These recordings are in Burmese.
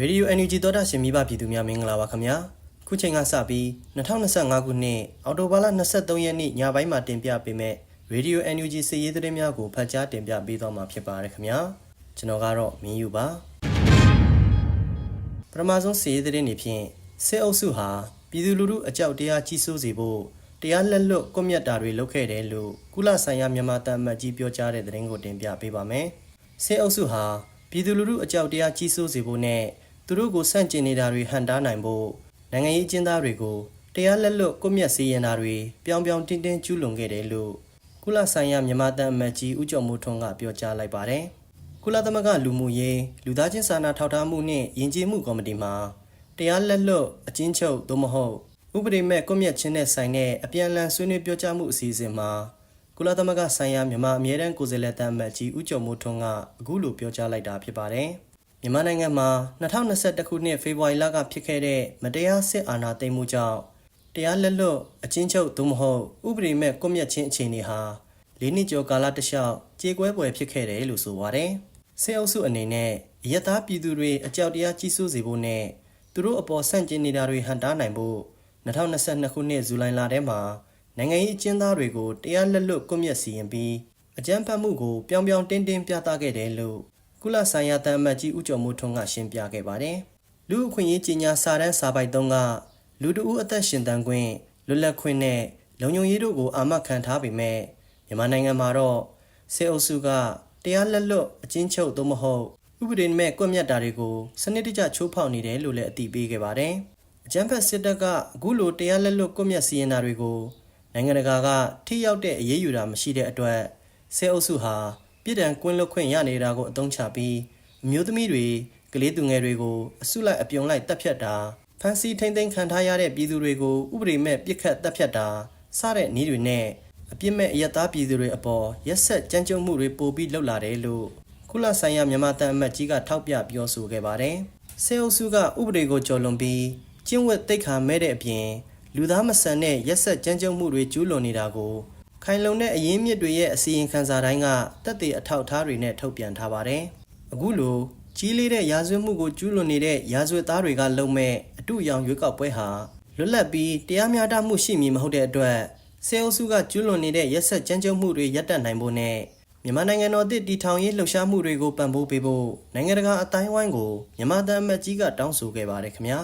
ရေဒီယို NUG သောတာရှင်မိဘပြည်သူများမင်္ဂလာပါခင်ဗျာခုချိန်ကစပြီး2025ခုနှစ်အောက်တိုဘာလ23ရက်နေ့ညပိုင်းမှာတင်ပြပေးမဲ့ရေဒီယို NUG စီးရီးသတင်းများကိုဖတ်ကြားတင်ပြပေးသွားမှာဖြစ်ပါတယ်ခင်ဗျာကျွန်တော်ကတော့မင်းယူပါပထမဆုံးစီးရီးသတင်းတွေဖြင့်စစ်အုပ်စုဟာပြည်သူလူထုအကြောက်တရားကြီးစိုးစေဖို့တရားလက်လွတ်ကွပ်မျက်တာတွေလုပ်ခဲ့တယ်လို့ကုလဆိုင်ရာမြန်မာတအမတ်ကြီးပြောကြားတဲ့သတင်းကိုတင်ပြပေးပါမယ်စစ်အုပ်စုဟာပြည်သူလူထုအကြောက်တရားကြီးစိုးစေဖို့နဲ့ သူတို့ကိုစန့်ကျင်နေတာတွေဟန်တားနိုင်ဖို့နိုင်ငံရေးအကျဉ်းသားတွေကိုတရားလက်လွတ်ကွပ်မျက်စေရန်တာတွေပြောင်ပြောင်တင်းတင်းကျူးလွန်ခဲ့တယ်လို့ကုလဆိုင်ရာမြန်မာတအမတ်ကြီးဦးကျော်မိုးထွန်းကပြောကြားလိုက်ပါတယ်ကုလသမဂ္ဂလူမှုရေးလူသားချင်းစာနာထောက်ထားမှုနှင့်ယဉ်ကျေးမှုကော်မတီမှတရားလက်လွတ်အကျဉ်းချုပ်သို့မဟုတ်ဥပဒေမဲ့ကွပ်မျက်ခြင်းနဲ့ဆိုင်တဲ့အပြန်အလှန်ဆွေးနွေးပြောကြားမှုအစီအစဉ်မှာကုလသမဂ္ဂဆိုင်ရာမြန်မာအမြဲတမ်းကိုယ်စားလှယ်တအမတ်ကြီးဦးကျော်မိုးထွန်းကအခုလိုပြောကြားလိုက်တာဖြစ်ပါတယ်။ မြန်မာနိုင်ငံမှာ2021ခုနှစ်ဖေဖော်ဝါရီလကဖြစ်ခဲ့တဲ့မတရားစစ်အာဏာသိမ်းမှုကြောင့်တရားလက်လွတ်အချင်းချုပ်သို့မဟုတ်ဥပဒေမဲ့ကွပ်မျက်ခြင်းအခြေအနေဟာလေးနှစ်ကျော်ကာလတစ်လျှောက်ကြေကွဲပွဲဖြစ်ခဲ့တယ်လို့ဆိုပါတယ်။စစ်အုပ်စုအနေနဲ့ရတသားပြည်သူတွေအကြောက်တရားကြီးစိုးစေဖို့နဲ့သူတို့အပေါ်ဆန့်ကျင်နေတာတွေဟန်တားနိုင်ဖို့2022ခုနှစ်ဇူလိုင်လထဲမှာနိုင်ငံရေးအကျဉ်းသားတွေကိုတရားလက်လွတ်ကွပ်မျက်စီရင်ပြီးအကြမ်းဖက်မှုကိုပြောင်ပြောင်တင်းတင်းပြသခဲ့တယ်လို့ ကုလဆိုင်ရာတန်အမတ်ကြီးဦးကျော်မိုးထွန်းကရှင်းပြခဲ့ပါတယ်။လူအခွင့်အရေးကြီးညာစာတန်းစာပိုက်သုံးကလူတဦးအသက်ရှင်တန်ခွင့်လွတ်လပ်ခွင့်နဲ့လုံခြုံရေးတို့ကိုအာမခံထားပေမဲ့မြန်မာနိုင်ငံမှာတော့စေအုပ်စုကတရားလက်လွတ်အကျဉ်းချုပ်သို့မဟုတ်ဥပဒေမဲ့ကွပ်မျက်တာတွေကိုစနစ်တကျချိုးဖောက်နေတယ်လို့လည်းအတည်ပြုခဲ့ပါတယ်။အကြမ်းဖက်စစ်တပ်ကအခုလိုတရားလက်လွတ်ကွပ်မျက်စီရင်တာတွေကိုနိုင်ငံတကာကထိရောက်တဲ့အရေးယူတာမရှိတဲ့အတွက်ဆဲအုပ်စုဟာ ပြည်တံကွင်းလွတ်ခွင့်ရနေတာကိုအသုံးချပြီးအမျိုးသမီးတွေကလေးသူငယ်တွေကိုအစုလိုက်အပြုံလိုက်တပ်ဖြတ်တာဖမ်းဆီးထိန်းသိမ်းခံထားရတဲ့ပြည်သူတွေကိုဥပဒေမဲ့ပြစ်ခတ်တပ်ဖြတ်တာစတဲ့နည်းတွေနဲ့အပြစ်မဲ့အယက်သားပြည်သူတွေအပေါ်ရက်ဆက်ကြမ်းကြုတ်မှုတွေပိုပြီးလှုပ်လာတယ်လို့ကုလဆိုင်ရာမြန်မာတန်အမတ်ကြီးကထောက်ပြပြောဆိုခဲ့ပါတယ်။ဆဲအုပ်စုကဥပဒေကိုကျော်လွန်ပြီးကျင့်ဝတ်သိက္ခာမဲ့တဲ့အပြင်လူသားမဆန်တဲ့ရက်ဆက်ကြမ်းကြုတ်မှုတွေကျူးလွန်နေတာကို ခိုင်လုံတဲ့အရင်းမြစ်တွေရဲ့အစီရင်ခံစာတိုင်းကတက်သေးအထောက်အထားတွေနဲ့ထုတ်ပြန်ထားပါတယ်။အခုလိုကြီးလေးတဲ့ရာဇဝတ်မှုကိုကျူးလွန်နေတဲ့ရာဇဝတ်သားတွေကလုံမဲ့အတူရောင်ရွေးကောက်ပွဲဟာလွတ်လပ်ပြီးတရားမျှတမှုရှိမည်မဟုတ်တဲ့အတွက်ဆဲအုပ်စုကကျူးလွန်နေတဲ့ရက်ဆက်ကြမ်းကြုတ်မှုတွေရပ်တန့်နိုင်ဖို့နဲ့မြန်မာနိုင်ငံတော်တည်တည်ထောင်ရေးလှုပ်ရှားမှုတွေကိုပံ့ပိုးပေးဖို့နိုင်ငံတကာအတိုင်းဝိုင်းကိုမြန်မာတန်အမတ်ကြီးကတောင်းဆိုခဲ့ပါတယ်ခင်ဗျာ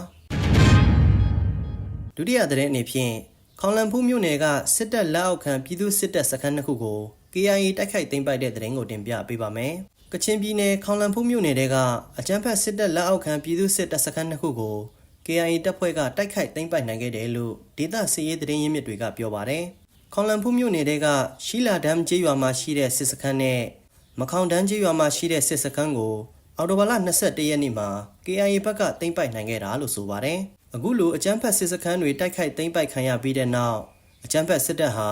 ဒုတိယသတင်းအနေဖြင့် ခေါလန်ဖူးမြို့နယ်ကစစ်တပ်လက်အောက်ခံပြည်သူစစ်တပ်စခန်းတစ်ခုကို KIA တိုက်ခိုက်သိမ်းပိုက်တဲ့သတင်းကိုတင်ပြပေးပါမယ်။ကချင်ပြည်နယ်ခေါလန်ဖူးမြို့နယ်ကအကြမ်းဖက်စစ်တပ်လက်အောက်ခံပြည်သူစစ်တပ်စခန်းတစ်ခုကို KIA တပ်ဖွဲ့ကတိုက်ခိုက်သိမ်းပိုက်နိုင်ခဲ့တယ်လို့ဒေသစစ်ရေးသတင်းရင်းမြစ်တွေကပြောပါတယ်။ခေါလန်ဖူးမြို့နယ်ကရှီလာဒမ်ကျေးရွာမှာရှိတဲ့စစ်စခန်းနဲ့မခေါင်တန်းကျေးရွာမှာရှိတဲ့စစ်စခန်းကိုအော်တိုဘာလ22ရက်နေ့မှာ KIA ဘက်ကသိမ်းပိုက်နိုင်ခဲ့တာလို့ဆိုပါတယ်။ အခုလိုအကြမ်းဖက်စစ်စခန်းတွေတိုက်ခိုက်သိမ်းပိုက်ခံရပြီးတဲ့နောက်အကြမ်းဖက်စစ်တပ်ဟာ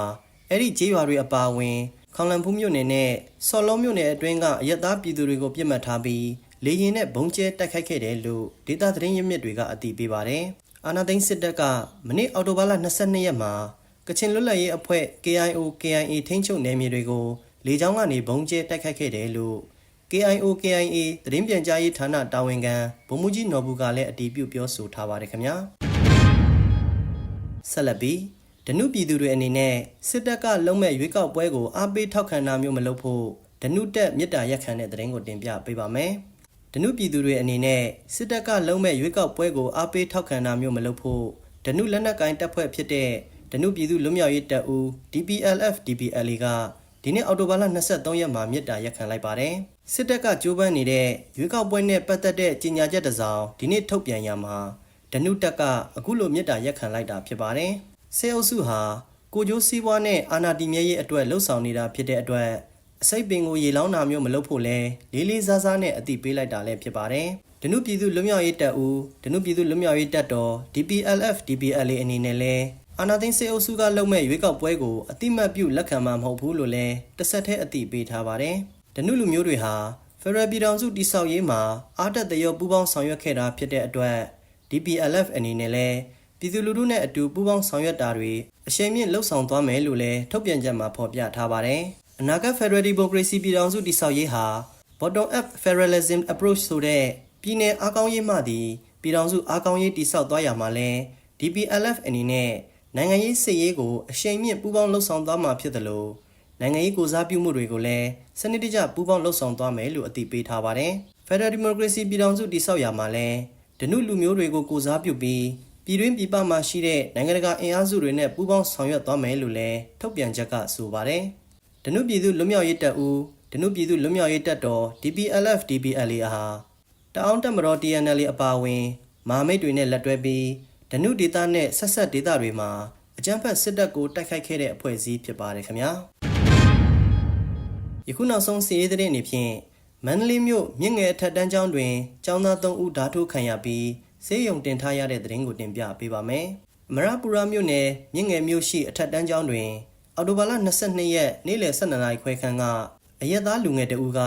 အဲ့ဒီကျေးရွာတွေအပါအဝင်ခေါလန်ဖူးမြို့နယ်နဲ့ဆော်လုံးမြို့နယ်အတွင်းကအရက်သားပြည်သူတွေကိုပြစ်မှတ်ထားပြီးလေရင်နဲ့ဘုံကျဲတိုက်ခိုက်ခဲ့တယ်လို့ဒေတာသတင်းရင်းမြစ်တွေကအတည်ပြုပါတယ်။အာနာသိန်းစစ်တပ်ကမနေ့အော်တိုဘာလ22ရက်မှာကချင်လွတ်လပ်ရေးအဖွဲ့ KIO KIA ထိန်းချုပ်နယ်မြေတွေကိုလေကြောင်းကနေဘုံကျဲတိုက်ခိုက်ခဲ့တယ်လို့ KIO KIA သတင်းပြန်ကြားရေးဌာနတာဝန်ခံဗိုလ်မှူးကြီးနော်ဘူးကလည်းအတည်ပြုပြောဆိုထားပါတယ်ခင်ဗျာဆက်လက်ပြီးဒနုပြည်သူတွေအနေနဲ့စစ်တပ်ကလုံးမဲ့ရွေးကောက်ပွဲကိုအားပေးထောက်ခံတာမျိုးမလုပ်ဖို့ဒနုတက်မြစ်တာရက်ခံတဲ့သတင်းကိုတင်ပြပေးပါမယ်ဒနုပြည်သူတွေအနေနဲ့စစ်တပ်ကလုံးမဲ့ရွေးကောက်ပွဲကိုအားပေးထောက်ခံတာမျိုးမလုပ်ဖို့ဒနုလက်နက်ကိုင်းတပ်ဖွဲ့ဖြစ်တဲ့ဒနုပြည်သူလွတ်မြောက်ရေးတပ်ဦး DPLF DPLA က ဒီနေ့အော်တိုဘာလ23ရက်မှာမြစ်တာရက်ခံလိုက်ပါတယ်စစ်တပ်ကကြိုးပမ်းနေတဲ့ရွေးကောက်ပွဲနဲ့ပတ်သက်တဲ့ကြေညာချက်တစ်စောင်ဒီနေ့ထုတ်ပြန်ရမှာဒနုတက်ကအခုလိုမြစ်တာရက်ခံလိုက်တာဖြစ်ပါတယ်ဆဲအုပ်စုဟာကိုကျိုးစည်းဝါးနဲ့အာနာတီမြဲရေးအတွက်လှုပ်ဆောင်နေတာဖြစ်တဲ့အတွက်အစိတ်ပင်ကိုရေလောင်းတာမျိုးမလုပ်ဖို့လဲလေးလေးစားစားနဲ့အတိပေးလိုက်တာလည်းဖြစ်ပါတယ်ဒနုပြည်သူလွတ်မြောက်ရေးတပ်ဦးဒနုပြည်သူလွတ်မြောက်ရေးတပ်တော် DPLF DPLA အနေနဲ့လဲ အာနာသိန်းစေအုပ်စုကလုပ်မဲ့ရွေးကောက်ပွဲကိုအတိမတ်ပြုလက်ခံမှာမဟုတ်ဘူးလို့လည်းတစ်ဆက်တည်းအတိပေးထားပါတယ်။ဒနုလူမျိုးတွေဟာဖရယ်ပြည်တော်စုတိဆောက်ရေးမှာအားတက်တရောပူးပေါင်းဆောင်ရွက်ခဲ့တာဖြစ်တဲ့အတွက် DPLF အနေနဲ့လည်းပြည်သူလူထုနဲ့အတူပူးပေါင်းဆောင်ရွက်တာတွေအရှိန်မြင့်လှုပ်ဆောင်သွားမယ်လို့လည်းထုတ်ပြန်ချက်မှာဖော်ပြထားပါတယ်။အနာဂတ် Federal Democracy ပြည်တော်စုတိဆောက်ရေးဟာ Bottom Up Federalism Approach ဆိုတဲ့ပြည်내အားကောင်းရေးမှသည်ပြည်ထောင်စုအားကောင်းရေးတိစောက်သွားရမှာလဲ DPLF အနေနဲ့ နိုင်ငံရေးစစ်ရေးကိုအရှိန်မြင့်ပူးပေါင်းလှုပ်ဆောင်သွားမှာဖြစ်တယ်လို့နိုင်ငံရေးကိုစားပြုမှုတွေကိုလည်းစနစ်တကျပူးပေါင်းလှုပ်ဆောင်သွားမယ်လို့အသိပေးထားပါတယ်။ Federal Democracy ပြည်ထောင်စုတိစောက်ရမှာလဲဒနုလူမျိုးတွေကိုကိုစားပြုပြီးပြည်တွင်းပြည်ပမှာရှိတဲ့နိုင်ငံတကာအင်အားစုတွေနဲ့ပူးပေါင်းဆောင်ရွက်သွားမယ်လို့လည်းထုတ်ပြန်ချက်ကဆိုပါတယ်။ဒနုပြည်သူလွတ်မြောက်ရေးတပ်ဦးဒနုပြည်သူလွတ်မြောက်ရေးတပ်တော် DPLF DPLA ဟာတအောင်းတပ်မတော် TNL အပါအဝင်မဟာမိတ်တွေနဲ့လက်တွဲပြီး ဒနုဒေသနဲ့ဆက်ဆက်ဒေသတွေမှာအကြမ်းဖက်စစ်တပ်ကိုတိုက်ခိုက်ခဲ့တဲ့အဖွဲ့အစည်းဖြစ်ပါတယ်ခင်ဗျာယခုနောက်ဆုံးစီးရေးတဲ့အနေဖြင့်မန္တလေးမြို့မြင့်ငယ်အထက်တန်းကျောင်းတွင်ကျောင်းသား3ဦးဓာတ်ထိုးခံရပြီးဆေးရုံတင်ထားရတဲ့သတင်းကိုတင်ပြပေးပါမယ်အမရပူရာမြို့နယ်မြင့်ငယ်မြို့ရှိအထက်တန်းကျောင်းတွင်အော်တိုဘာလ22ရက်နေ့လယ်12နာရီခွဲခန့်ကအရက်သားလူငယ်တဦးက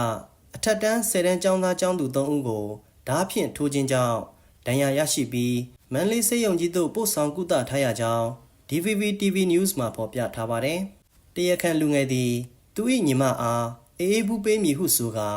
အထက်တန်း10တန်းကျောင်းသားကျောင်းသူ3ဦးကိုဓာတ်ဖြင့်ထိုးခြင်းကြောင့် ဒဏ်ရာရရှိပြီးမန္တလေးစေယုံကြီးသို့ပို့ဆောင်ကုသထားရကြောင်း DVB TV News မှာဖော်ပြထားပါတယ်။တရားခံလူငယ်သည်သူ၏ညီမအားအေးအေးဘူးပေးမည်ဟုဆိုကာ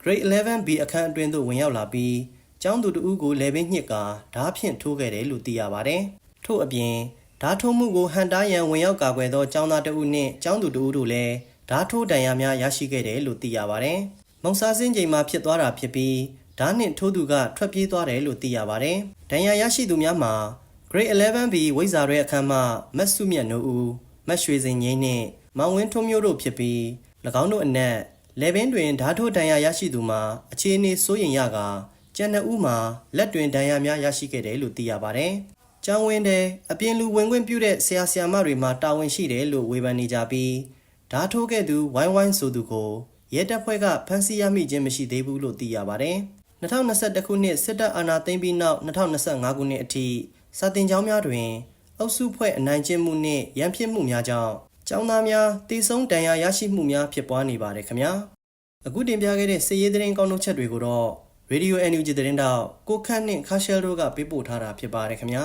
Grade 11B အခန်းအတွင်းသို့ဝင်ရောက်လာပြီးကျောင်းသူတဦးကိုလဲပင်ညှစ်ကာဓာတ်ဖြင့်ထိုးခဲ့တယ်လို့သိရပါတယ်။ထို့အပြင်ဓာတ်ထိုးမှုကိုဟန်တားရန်ဝင်ရောက်ကာကွယ်သောကျောင်းသားတဦးနှင့်ကျောင်းသူတဦးတို့လည်းဓာတ်ထိုးဒဏ်ရာများရရှိခဲ့တယ်လို့သိရပါတယ်။မုံစားစင်းချိန်မှာဖြစ်သွားတာဖြစ်ပြီး ဓာတ်နှင့်ထိုးသူကထွက်ပြေးသွားတယ်လို့သိရပါတယ်။ဒဏ်ရာရရှိသူများမှာ Grade 11B ဝိဇာရဲအခမ်းမှမတ်စုမြတ်နိုးဦးမတ်ရွှေစင်ငိမ့်နှင့်မောင်ဝင်းထွန်းမျိုးတို့ဖြစ်ပြီး၎င်းတို့အနက်လေဘင်းတွင်ဓာတ်ထိုးဒဏ်ရာရရှိသူမှာအခြေအနေစိုးရိမ်ရကာကျန်နှစ်ဦးမှာလက်တွင်ဒဏ်ရာများရရှိခဲ့တယ်လို့သိရပါတယ်။ကျောင်းဝင်းတဲ့အပြင်လူဝင်ခွင့်ပြုတဲ့ဆရာဆရာမတွေမှာတာဝန်ရှိတယ်လို့ဝေဖန်နေကြပြီးဓာတ်ထိုးခဲ့သူဝိုင်းဝိုင်းဆိုသူကိုရဲတပ်ဖွဲ့ကဖမ်းဆီးရမိခြင်းမရှိသေးဘူးလို့သိရပါတယ်။ 2021ခုနှစ်စစ်တပ်အာဏာသိမ်းပြီးနောက်2025ခုနှစ်အထိစာတင်ကျောင်းများတွင်အုပ်စုဖွဲ့အနိုင်ကျင့်မှုနှင့်ရန်ဖြစ်မှုများကြောင့်ကျောင်းသားများတည်ဆုံဒဏ်ရာရရှိမှုများဖြစ်ပွားနေပါတယ်ခင်ဗျာအခုတင်ပြခဲ့တဲ့စစ်ရေးသတင်းကောင်းနှုတ်ချက်တွေကိုတော့ Radio NUG သတင်းတောက်ကိုခန့်နှင့်ခါရှယ်တို့ကပေးပို့ထားတာဖြစ်ပါတယ်ခင်ဗျာ